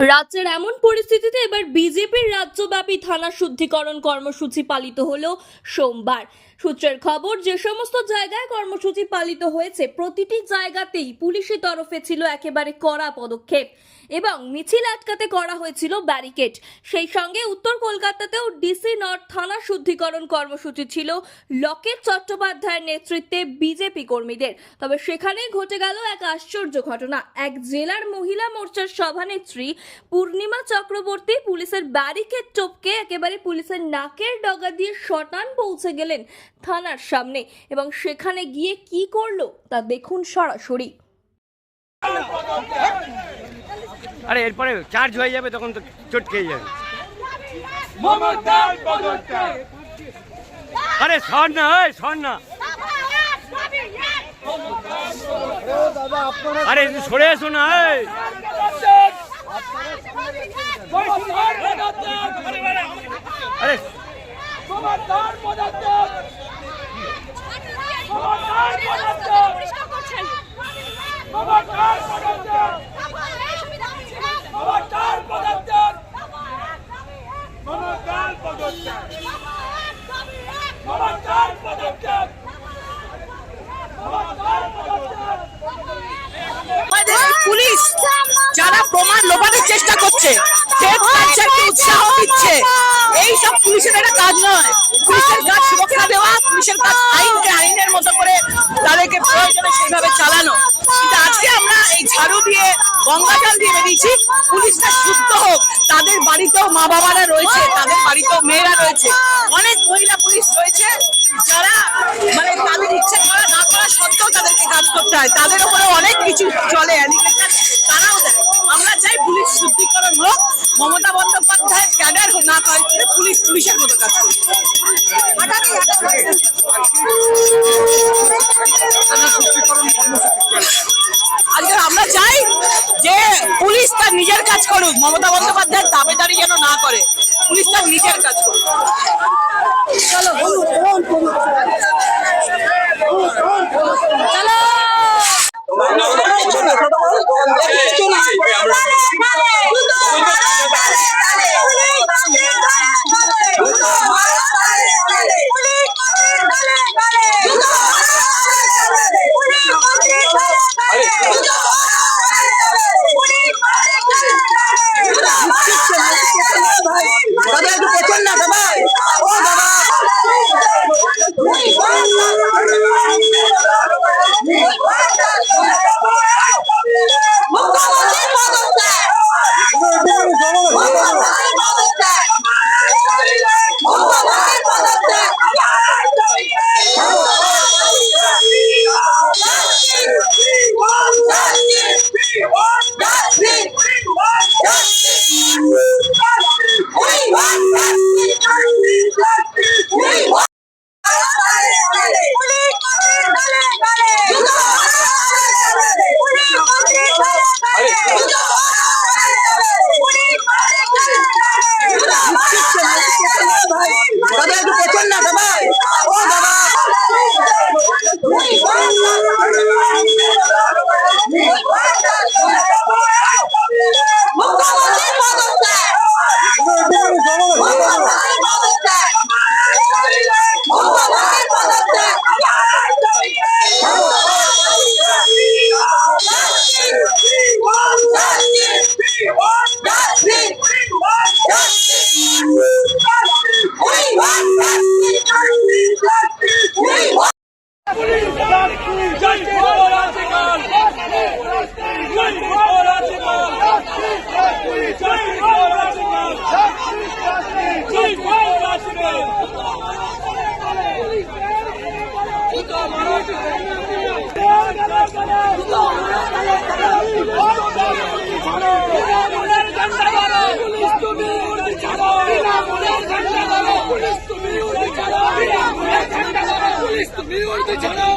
রাজ্যের এমন পরিস্থিতিতে এবার বিজেপির রাজ্যব্যাপী থানা শুদ্ধিকরণ কর্মসূচি পালিত হলো সোমবার। সূত্রের খবর, যে সমস্ত জায়গায় কর্মসূচি পালিত হয়েছে, প্রতিটি জায়গাতেই পুলিশের তরফে ছিল একেবারে কড়া পদক্ষেপ এবং মিছিল আটকাতে করা হয়েছিল ব্যারিকেড। সেই সঙ্গে উত্তর কলকাতাতেও ডিসি নর্থ থানা শুদ্ধিকরণ কর্মসূচি ছিল। লকেট চট্টোপাধ্যায়ের নেতৃত্বে বিজেপি কর্মীদের। তবে সেখানেই ঘটে গেল এক আশ্চর্য ঘটনা। এক জেলার মহিলা মোর্চার সভানেত্রী পূর্ণিমা চক্রবর্তী পুলিশের ব্যারিকেড টপকে একেবারে পুলিশের নাকের ডগা দিয়ে শটান পৌঁছে গেলেন থানার সামনে এবং সেখানে গিয়ে কি করল তা দেখুন সরাসরি। আরে এরপরে চার্জ হয়ে যাবে তখন তো চোট খেয়ে যাবে। আরে সর না এই সর না আরে সরে আসো না পুলিশ যারা প্রমাণ চেষ্টা করছে উৎসাহ দিচ্ছে। এই পুলিশের একটা কাজ নয়। পুলিশের কাজ সুরক্ষা শুদ্ধ হোক। তাদের বাড়িতেও মা বাবারা রয়েছে, তাদের বাড়িতেও মেয়েরা রয়েছে। অনেক মহিলা পুলিশ রয়েছে যারা মানে তাদের ইচ্ছে করা, না করা সত্ত্বেও তাদেরকে কাজ করতে হয়। তাদের উপরে অনেক কিছু চলে তারাও দেয়। আমরা চাই পুলিশ শুদ্ধিকরণ হোক, মমতা বন্দ্যোপাধ্যায় ক্যাডার না করে পুলিশ, পুলিশের মতো কাজ। কাজ করুক মমতা বন্দ্যোপাধ্যায়ের দাবেদারি যেন না করে পুলিশ তার নিজের কাজ করুক Oh, পুলিশ তুমি উড়তে ছাড়ো